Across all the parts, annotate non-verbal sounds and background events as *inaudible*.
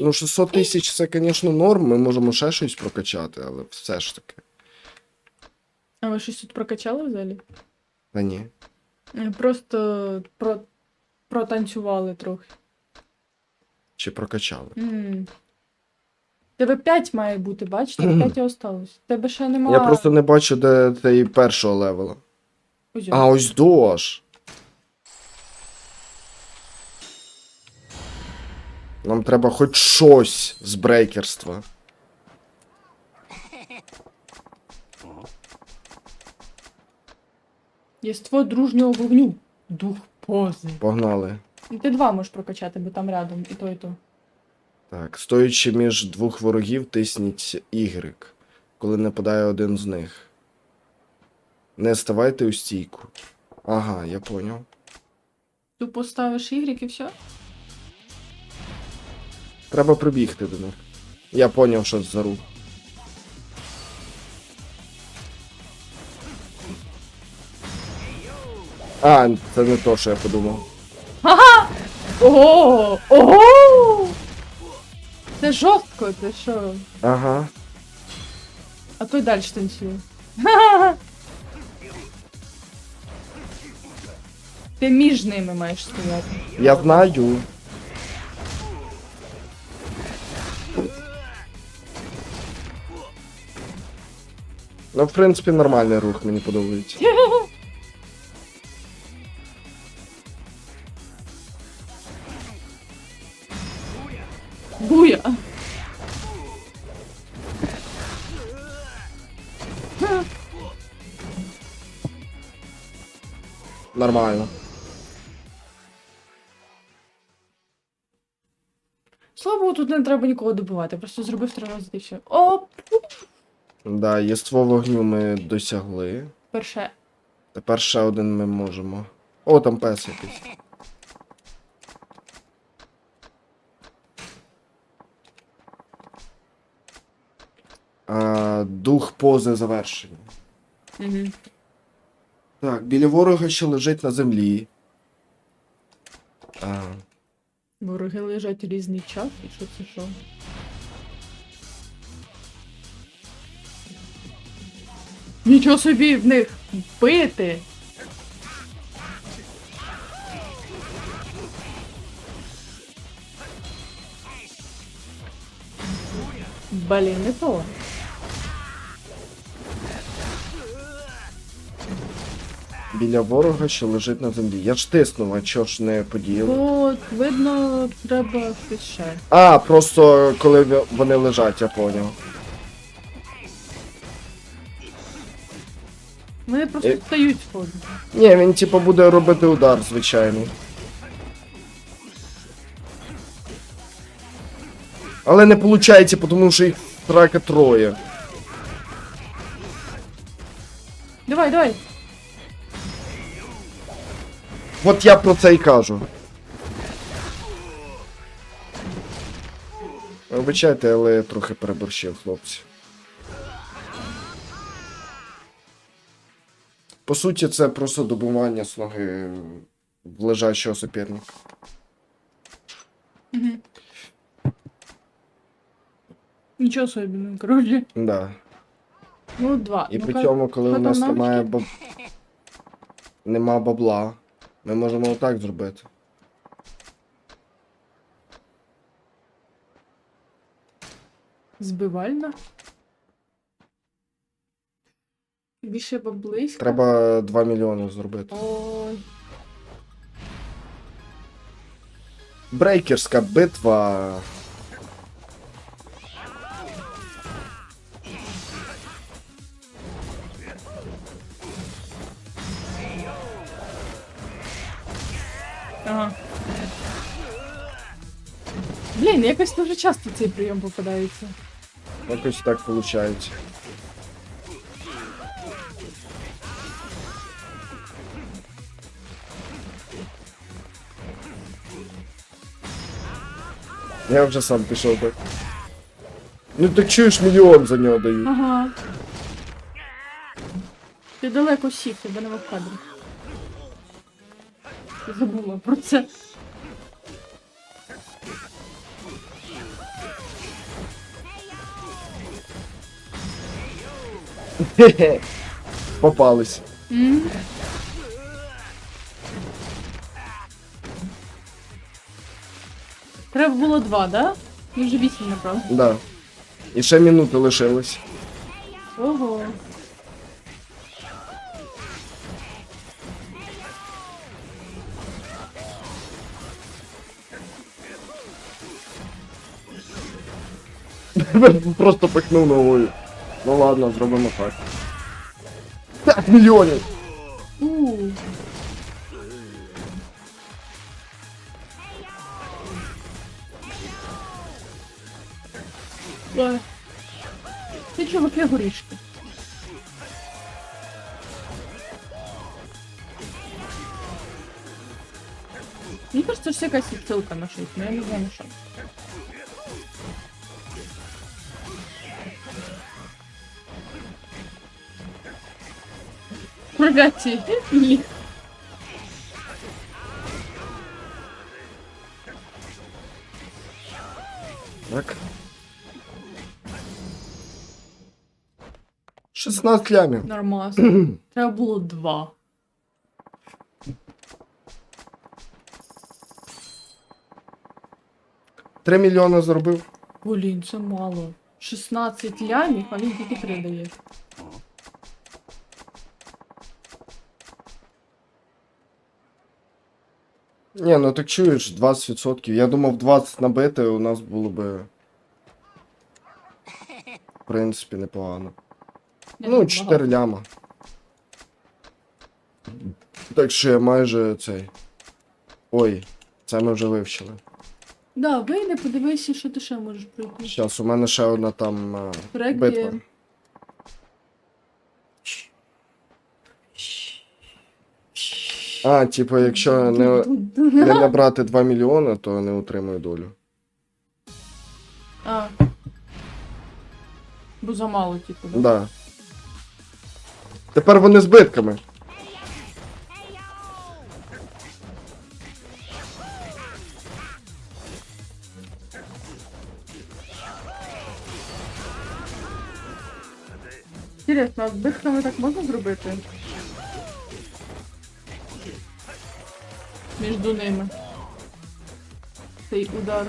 Ну, 600 тисяч це, звісно, норм, ми можемо ще щось прокачати, але все ж таки. А ви щось тут прокачали взагалі? Та ні. Е, Просто про... протанцювали трохи. Чи прокачали? м Тебе 5 має бути, бачите? *clears throat* 5 і осталось. Тебе ще нема. Я просто не бачу, де цей першого левела. А, ось дощ. Нам треба хоч щось з брейкерства. Єство дружнього вогню. Дух пози. Погнали. Ну, Ти два можеш прокачати, бо там рядом і то, і то. Так, стоячи між двох ворогів, тисніть Y, коли нападає один з них. Не ставайте у стійку. Ага, я поняв. Ти поставиш ігрік і все? Треба прибігти до них. Я поняв, що за рух. А, це не то, що я подумав. Ого! Ого! Це жорстко, ти що? Ага. А той далі танцює. Ти між ними маєш стояти. Я знаю. Ну, в принципі, нормальний рух, мені подобається. Буя! Нормально. Слава Богу, тут не треба нікого добивати, просто зробив три рази і все. Оп! Да, єство вогню ми досягли. Перше. Тепер ще один ми можемо. О, там пес якийсь. А, дух пози завершення. Угу. Так, біля ворога ще лежить на землі. А, Вороги лежать різний час, і що це що? Нічого собі в них бити! Блін, не то. біля ворога ще лежить на землі. Я ж тиснув, а чого ж не подіяли? От, видно, треба ще. А, просто коли вони лежать, я поняв. Просто Е. встають сходу. Ні, він типу буде робити удар, звичайний. Але не виходить, тому що їх трака троє. Давай, давай! От я про це і кажу. Вибачайте, але я трохи переборщив, хлопці. По суті, це просто добування з ноги в лежачого суперника. Угу. Нічого собі, ну, коротше. Да. Ну, два. І Ну, при ка- цьому, коли у нас немає баб... нема бабла, ми можемо отак зробити. Збивальна. Більше баблиська. Треба 2 мільйони зробити. Ой. Брейкерська битва. Ага. Блін, якось дуже часто цей прийом попадається. Якось так виходить. Я вже сам пішов так. Ну ти чуєш мільйон за нього дають. Ага. Ти далеко сів, тебе не в кадрі. Забула про це. Попались. Mm -hmm. Треба було два, да? Ну вже вісім набрав. Да. І ще минути лишилось. Ого. *laughs* Просто пихнув ногою. Ну ладно, зробимо так. 5 мільйонів! У. Ой. Ти чуваки горішки. Мені кажется, це якась відсилка на щось, але я не знаю на що. Прогаті. *laughs* 16 лямів. Нормас. *clears throat* Треба було два. Три мільйони зробив. Блін, це мало. 16 лямів, а він тільки 3 дає. Ні, ну так чуєш, 20%. Я думав 20 набити, у нас було би. В принципі, непогано. Ну, 4 ляма. Так що я майже цей. Ой, це ми вже вивчили. Да, вийди, подивися, що ти ще можеш пройти. Зараз, у мене ще одна там е, Проект битва. є. А, типу, якщо не, не набрати 2 мільйони, то не отримую долю. А. Бо замало, типу, да? Да. Тепер вони збитками. Інтересно, а з бихтами так можна зробити? Між ними. Цей удар.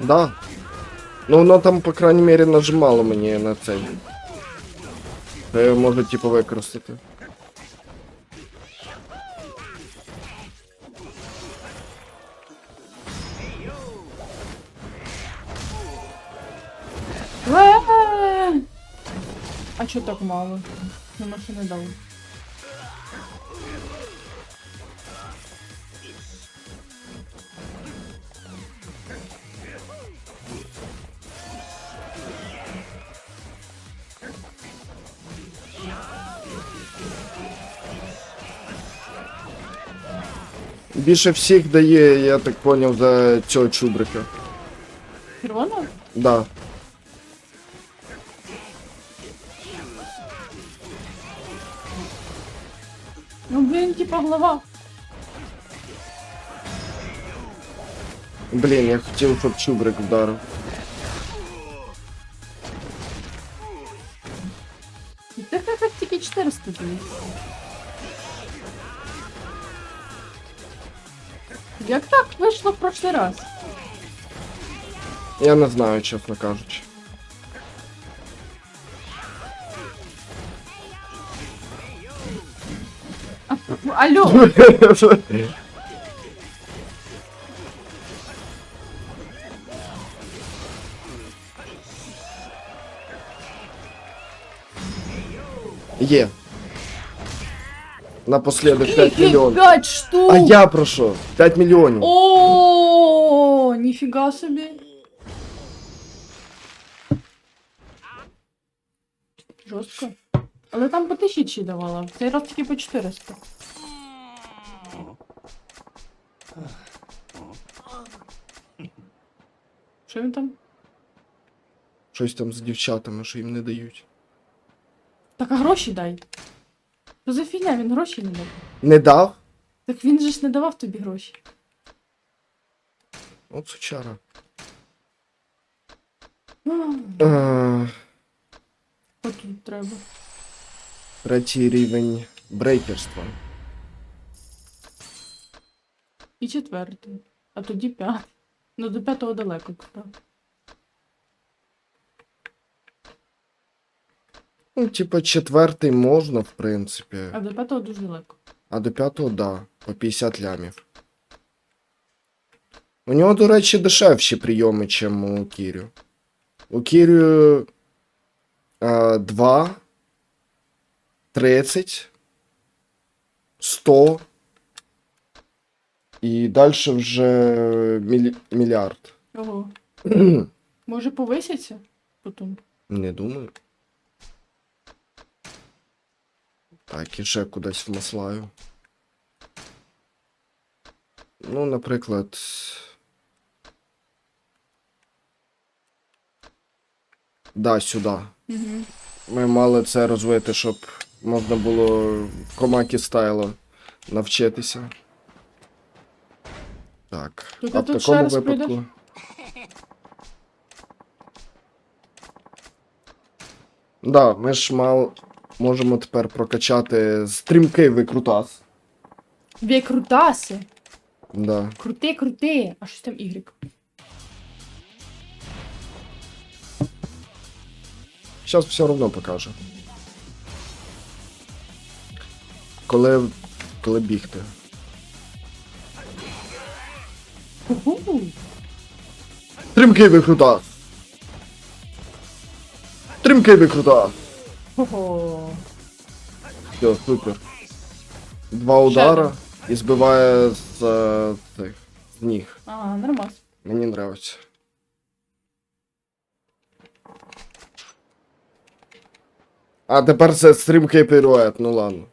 Да. Ну воно там, по крайній мірі, нажимало мені на цей. Я його можу, типу, використати. А чо так мало? На не дали. Більше всіх дає, я так поняв, за цього чубрика. Червона? Да. Ну блін, типа голова. Блін, я хотів, щоб чубрик вдарив. І тих якось тільки 400 днів. Як так вийшло в прошлий раз? Я не знаю, чесно кажучи. Алло! Є. Напоследок 5 Скільки? мільйонів. П'ять штук! А я про що? 5 мільйонів. О, ніфіга собі. Жорстко. Але там по тисячі давала, в цей раз тільки по 400. Що він там? Щось там з дівчатами, що їм не дають. Так а гроші дай. Що за фігня, він гроші не дав. Не дав? Так він же ж не давав тобі гроші. От сучара. Ах, Е, тут треба? Третій рівень брейкерства. І четвертий. А тоді п'ятий. Ну, до п'ятого далеко, кстати. Ну, типа, четвертий можна, в принципі. А до п'ятого дуже далеко. А до п'ятого, да, по 50 лямів. У нього, до речі, дешевші прийоми, ніж у Кірю. У Кірю е, 2, 30, 100. І далі вже мілі... мільярд. Ого. *clears throat* Може повисяться потім? Не думаю. Так, і ще кудись вмаслаю. Ну, наприклад. Да, сюди. Угу. Ми мали це розвити, щоб можна було в комакі стайло навчитися. Так. Тут а я в тут ще такому раз випадку. прийдеш? Да, ми ж мал... можемо тепер прокачати стрімкий викрутас. Дві крутаси. Да. Крути, крути. А щось там Y. Зараз все одно покаже. Коли. Коли бігти. Уху. Стрімкий викрутас! Стрімкий викрутас! Ого. Все, супер. Два удара і збиває з е, цих з ніг. А, нормас. Мені нравиться. А тепер це стрімкий пірует, ну ладно.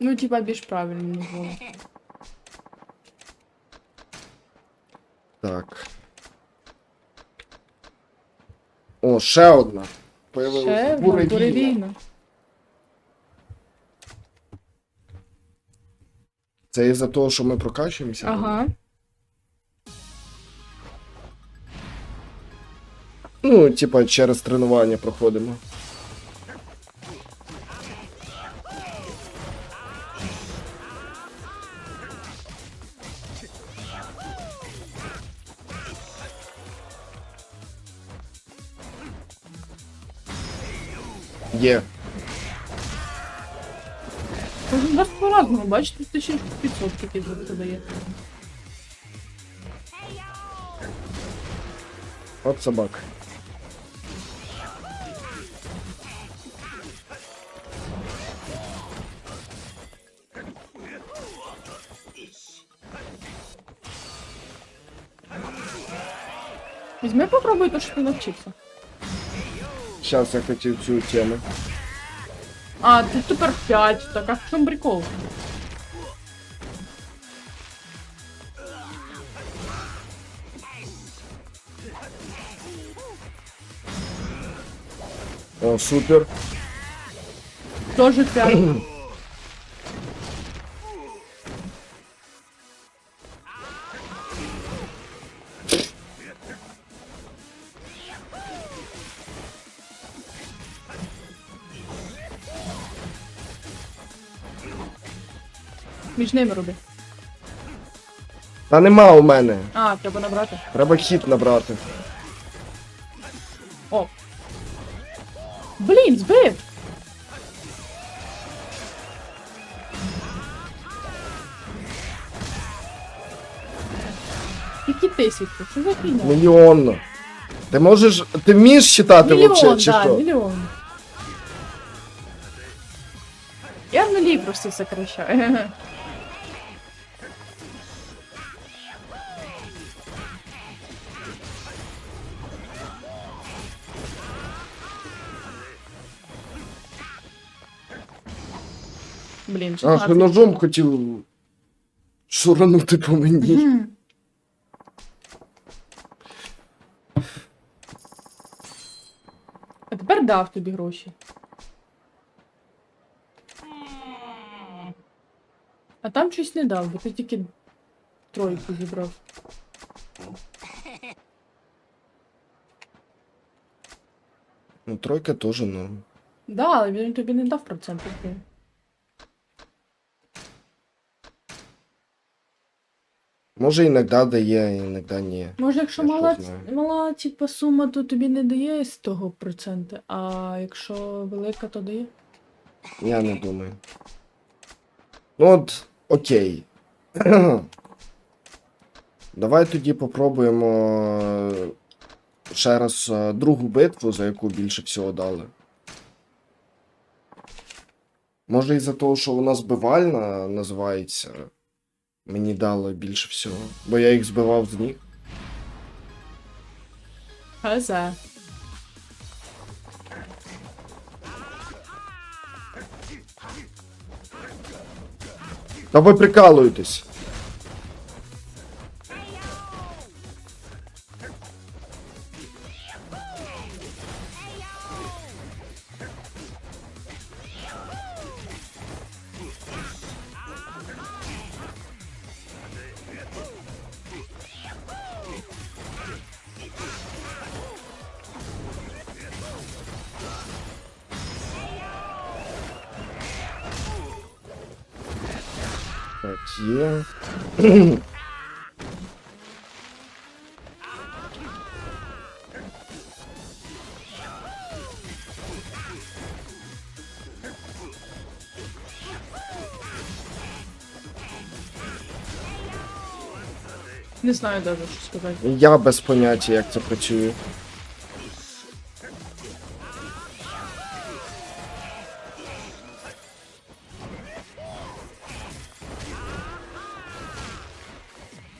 Ну, типа більш правильно було. Так. О, ще одна. Ще Появилася буревійна. Це із-за того, що ми прокачуємося? Ага. Ну, типа, через тренування проходимо. Є. Кожен Ну, раз по-разному, бачите, 1500 такий звук дає. От собак. Візьми попробуй то, що ти навчився. Зараз я хотів цю тему. А, тут тепер 5, так а в чому прикол? О, супер. Тоже 5. *clears throat* Між ними роби. Та нема у мене. А, треба набрати. Треба хіт набрати. О. Блін, збив! Які тисячі? Що за фігня? Мільйонно. Ти можеш. Ти вмієш читати Мільйон, вообще, чи да, що? мільйон. Я в нулі просто сокращаю. *laughs* Блін, А, 16. ножом хотів шуранути по мені. Мгм. А тепер дав тобі гроші. А там щось не дав, бо ти тільки тройку зібрав. Ну, тройка теж норм. Да, але він тобі не дав процент. який. Може, іноді дає, іноді ні. Може, якщо Я мала, знаю. мала типа, сума, то тобі не дає з того проценти, а якщо велика, то дає. Я не думаю. Ну от, окей. *clears throat* Давай тоді попробуємо е, ще раз е, другу битву, за яку більше всього дали. Може із-за того, що вона збивальна називається, мені дало більше всього. Бо я їх збивав з ніг. Хазе. Та ви прикалуєтесь. Знаю даже, що сказати. Я без поняття, як це працює.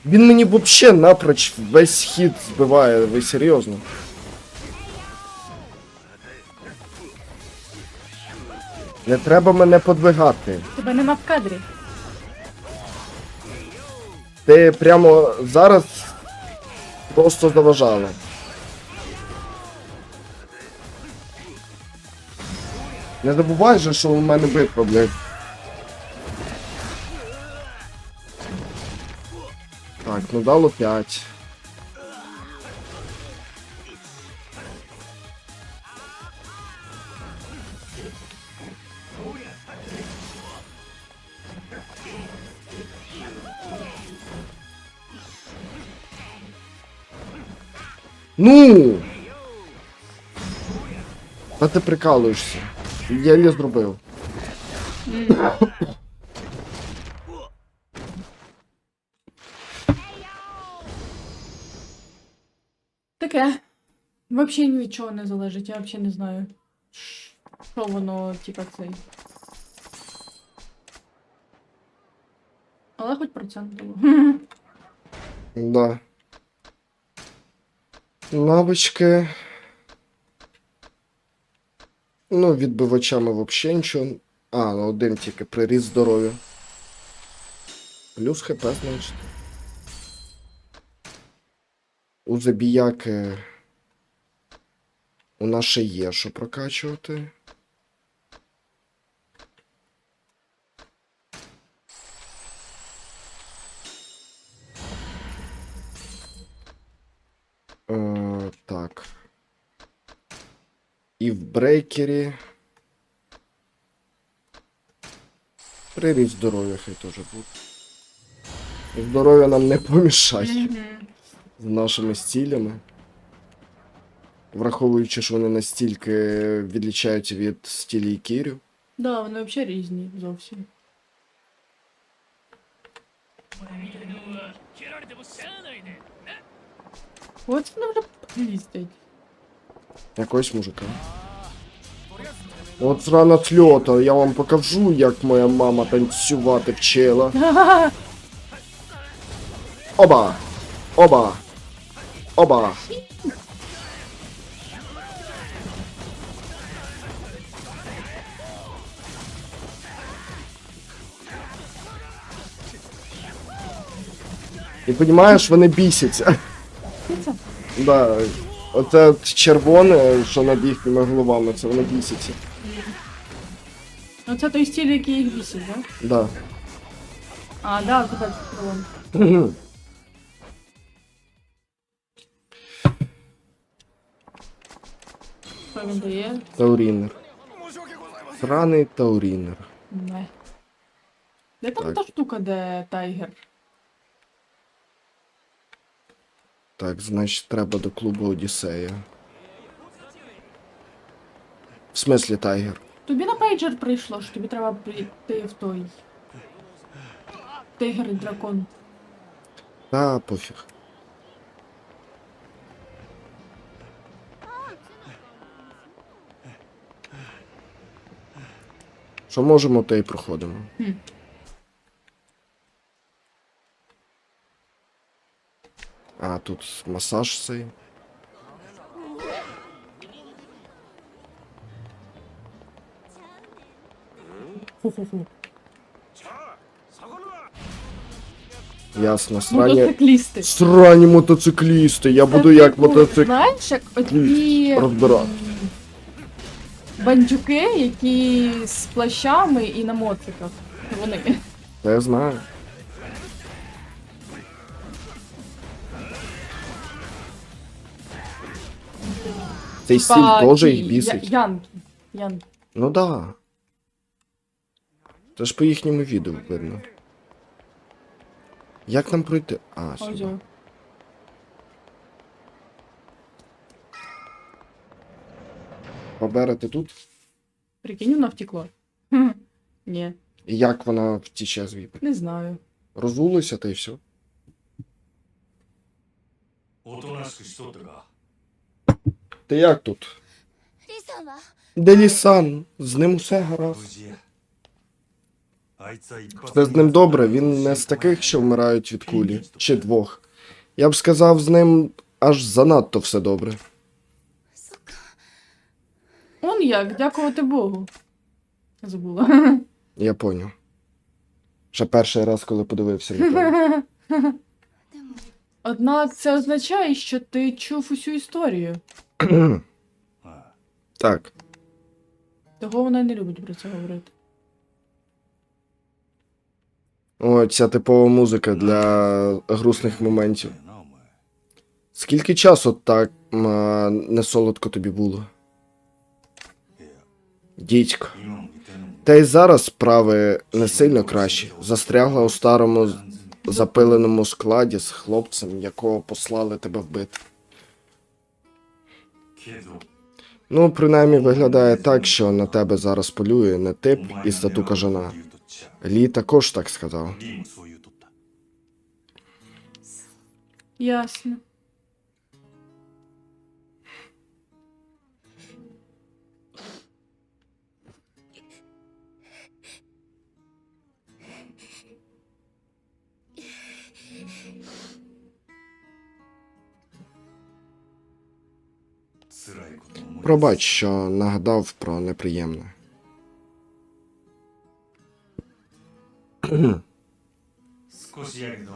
Він мені вообще напроч весь хід збиває, ви серйозно? Не треба мене подвигати. Тебе нема в кадрі. Ти прямо зараз просто заважала. Не забувай же, що у мене битва, блядь. Так, ну дало 5. Ну! Та ти прикалуєшся. Єлі зробив. Таке. Взагалі ні від чого не залежить, я взагалі не знаю. Що воно, типа, цей. Але хоч процент було. *laughs* Да. Навички. Ну, відбивачами взагалі нічого. А, ну один тільки приріс здоров'я. Плюс хп, значить. У забіяки. У нас ще є що прокачувати. і в брейкері. Приріст здоров'я хай теж буде. Здоров'я нам не помішає mm -hmm. з нашими стілями. Враховуючи, що вони настільки відлічаються від стілі Кірю. кірів. Да, вони взагалі різні зовсім. От вони вже лістять. Якогось мужика. От зрана сльота, я вам покажу, як моя мама танцювати вчила. Оба! Оба! Оба! І розумієш, вони бісяться. Да, оце червоне, що над їхніми головами, це вони бісяться. Оце той стиль, який їх бісить, да? Да. А, да. Що він дає? Таурінер. Сраний таурінер. Не. Де там Так. та штука, де тайгер? Так, значить, треба до клубу Одіссея. В смислі тайгер. Тобі на пейджер прийшло, що тобі треба прийти в той. Тигр і дракон. Та пофіг. Що можемо, те й проходимо. Хм. Тут масаж цей. Ясно, срані. Мотоциклісти. Срані мотоциклісти. Я буду як мотоцикл. Знаєш, як оті Розбирати. бандюки, які з плащами і на моциках. Вони. Та я знаю. Цей стиль теж Па- їх ті, бісить. Я- Янки. Янки. Ну да. Це ж по їхньому відео видно. Як нам пройти? А, Ось. сюди. о. Поберете тут? Прикинь, вона втекла. Хм. *laughs* Ні, І як вона втіче звідти? не знаю. Розулися та й все. おとなしくしとったか ти як тут? Де Лісан? З ним усе гаразд. Все з ним добре, він не з таких, що вмирають від кулі, чи двох. Я б сказав, з ним аж занадто все добре. Он як, дякувати Богу. Забула. Я поняв. Ще перший раз, коли подивився, не поняв. Однак це означає, що ти чув усю історію. *clears throat* так. Того вона не любить про це говорити. О, ця типова музика для грустних моментів. Скільки часу так а, не солодко тобі було? Дідько. Та й зараз справи не сильно кращі. Застрягла у старому запиленому складі з хлопцем, якого послали тебе вбити. Ну, принаймні виглядає так, що на тебе зараз полює не тип і статука кажана. Лі також так сказав. Ясно. Пробач, що нагадав про неприємне.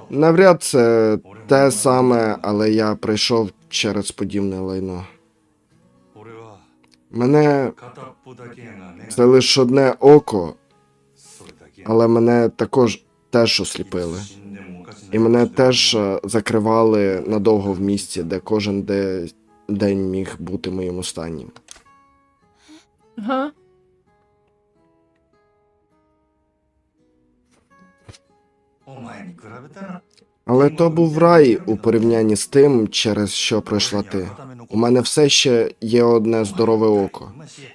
Навряд це те саме, але я прийшов через подібне лайно. Мене це лише одне око, але мене також теж осліпили. І мене теж е, закривали надовго в місці, де кожен де день міг бути моїм останнім. Ага. Але то був рай у порівнянні з тим, через що пройшла ти. У мене все ще є одне здорове око.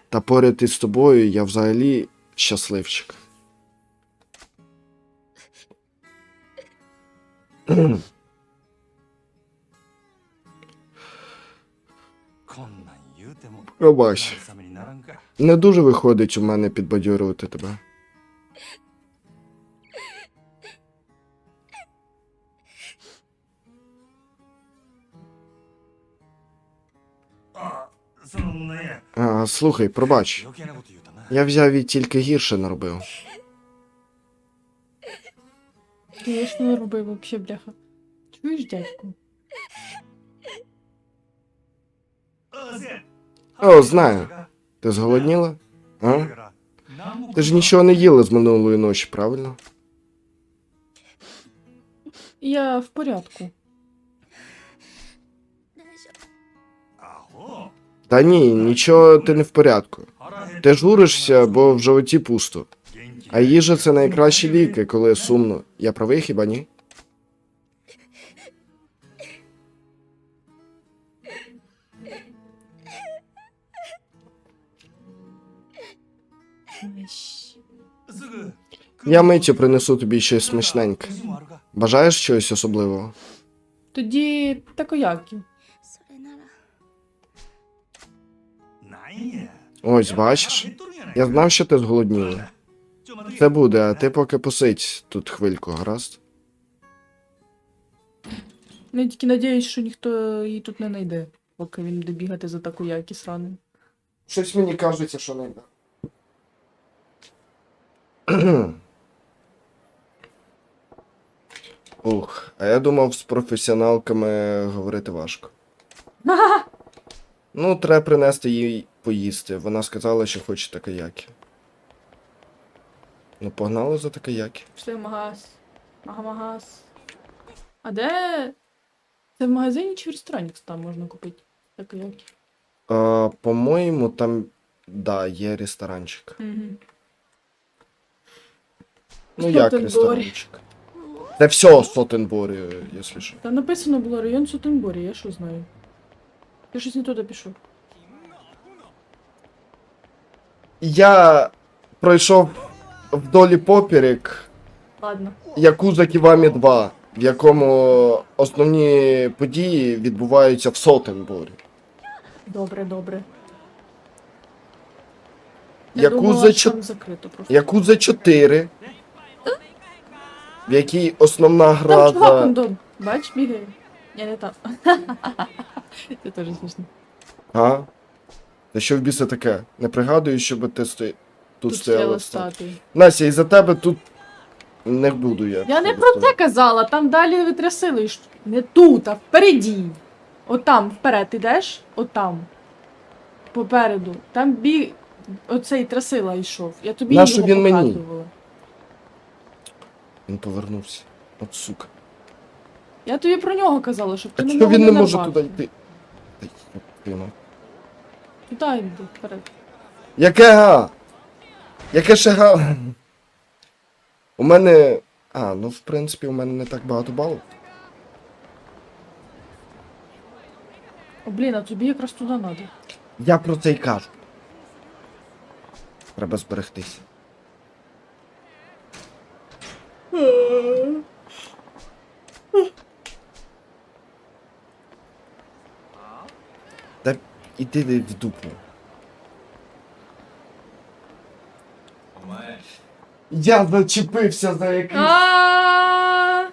Та поряд із тобою я взагалі щасливчик. Пробач. Не дуже виходить у мене підбадьорювати тебе. А, Слухай, пробач. Я взяв і тільки гірше наробив. Ти не робив взагалі, бляха. Чуєш, дядьку? О, знаю. Ти зголодніла? А? Ти ж нічого не їла з минулої ночі, правильно? Я в порядку. Та ні, нічого ти не в порядку. Ти журишся, бо в животі пусто. А їжа це найкращі ліки, коли сумно. Я правий хіба ні? Я миттю принесу тобі щось смачненьке. Бажаєш щось особливого? Тоді такояки. Ось бачиш. Я знав, що ти зголодніла. Це буде, а ти поки посидь тут хвильку, гаразд? Ну, я тільки сподіваюся, що ніхто її тут не знайде, поки він буде бігати за таку якість сраним. Щось мені кажеться, що не йде. Ух, а я думав, з професіоналками говорити важко. *laughs* Ну, треба принести їй поїсти. Вона сказала, що хоче такаякі. Ну, погнали за такаякі. Пішли в магаз. Мага-магаз. А де? Це в магазині чи в ресторані там можна купити такоякі? А, по-моєму, там, да, є ресторанчик. Угу. Ну як ресторанчик? Це все Сотенборі, якщо що. Та написано було район Сутенборі, я що знаю. Я щось не туди пішов. Я пройшов вдолі поперек Ладно. Якуза Ківамі 2, в якому основні події відбуваються в Сотенборі. Добре, добре. Я Якуза, думала, чо- там закрито просто. Якуза 4, в якій основна Там гра чувак за... он дом. Бач, бігає. Я не там. *laughs* Це теж смішно. А? Та що в біса таке? Не пригадую, щоб ти сто... тут, Тут стояла стояла статуя. статуя. Настя, із-за тебе тут не буду я. Я не про це казала, там далі витрясили. ж. Не тут, а впереді. Отам, вперед ідеш, отам. Попереду. Там бі... Оцей трасила йшов. Я тобі Нащо його він мені? показувала. Він повернувся. От сука. Я тобі про нього казала, щоб ти А на чого він не може туди йти? Та й, блін. Туди йди, вперед. Яке га? Яке ще га? У мене. А, ну в принципі, у мене не так багато балів. О, блін, а тобі якраз туди треба. Я про це й кажу. Треба зберегтися. Та іди в дупу. Я зачепився за якийсь. А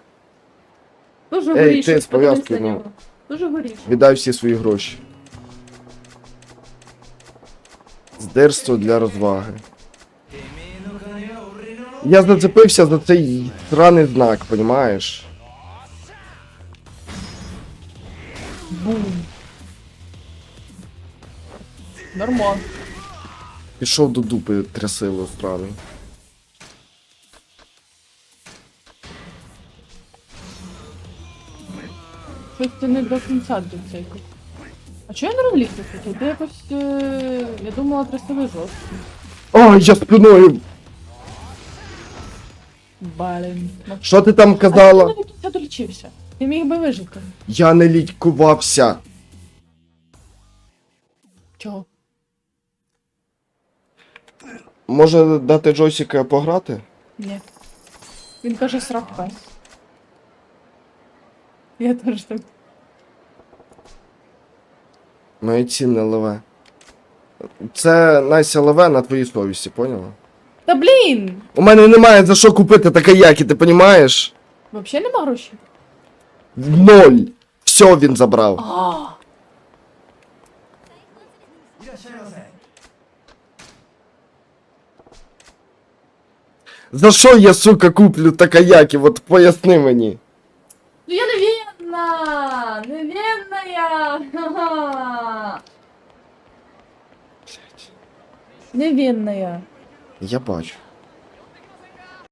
Дуже Ей, горішок, ти з подивись на ну. нього. Дуже горішок. Віддай всі свої гроші. Здирство для розваги. Я зацепився за цей сраний знак, понімаєш? Бум. Нормально. Пішов до дупи трясило сраний. Щось ти не до кінця до цей. А чого я не розлігся хотів? Ти якось. Е... Я думала, трясили жорстко. Ой, я спиною! Блін. Ну, Що ти там А ти казала? до кінця долічився. Ти міг би вижити. Я не лікувався. Чого? Може дати Джойсіка пограти? Ні. Він каже срав пес. Я теж так. Моє цінне леве. Це Настя леве на твоїй совісті, поняла? Та блін! У мене немає за що купити та каяки, ти понімаєш? Вообще нема грошей? Ноль. Все він забрав. А, За що я, сука, куплю та каяки? От поясни мені. ну я невинна! Невинна я! Ха-ха! Я. Я бачу.